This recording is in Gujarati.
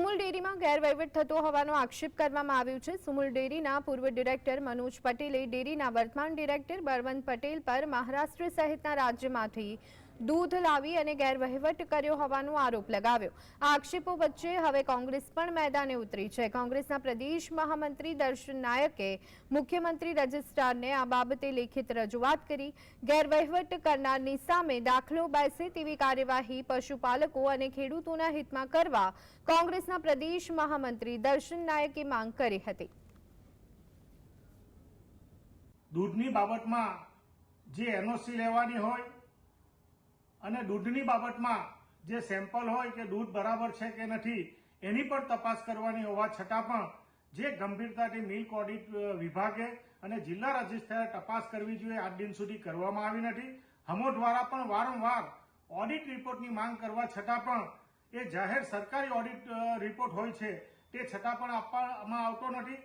સુમુલ ડેરીમાં ગેરવહીવટ થતો હોવાનો આક્ષેપ કરવામાં આવ્યો છે. સુમુલ ડેરીના પૂર્વ ડિરેક્ટર મનોજ પટેલે ડેરીના વર્તમાન ડિરેક્ટર બળવંત પટેલ પર મહારાષ્ટ્ર સહિતના રાજ્યમાંથી દૂધ લાવી અને ગેરવહીવટ કર્યો હોવાનો આરોપ લગાવ્યો. આ આક્ષેપો વચ્ચે હવે કોંગ્રેસ પણ મેદાને ઉતરી છે. કોંગ્રેસના પ્રદેશ મહામંત્રી દર્શન નાયકે મુખ્યમંત્રી રજિસ્ટ્રારને આ બાબતે લેખિત રજૂઆત કરી, ગેરવહીવટ કરનારની સામે દાખલો બેસે તેવી કાર્યવાહી પશુપાલકો અને ખેડૂતોના હિતમાં કરવા કોંગ્રેસના પ્રદેશ મહામંત્રી દર્શન નાયકે માંગ કરી હતી. દૂધની બાબતમાં જે એનઓસી લેવાની હોય અને દૂધની બાબતમાં જે સેમ્પલ હોય કે દૂધ બરાબર છે કે નથી, એની પણ તપાસ કરવાની હોવા છતાં પણ જે ગંભીરતાથી મિલ્ક ઓડિટ વિભાગે અને જિલ્લા રજિસ્ટ્રારે તપાસ કરવી જોઈએ, આજ દિન સુધી કરવામાં આવી નથી. હમો દ્વારા પણ વારંવાર ઓડિટ રિપોર્ટની માંગ કરવા છતાં પણ એ જાહેર સરકારી ઓડિટ રિપોર્ટ હોય છે, તે છતાં પણ આપવામાં આવતો નથી.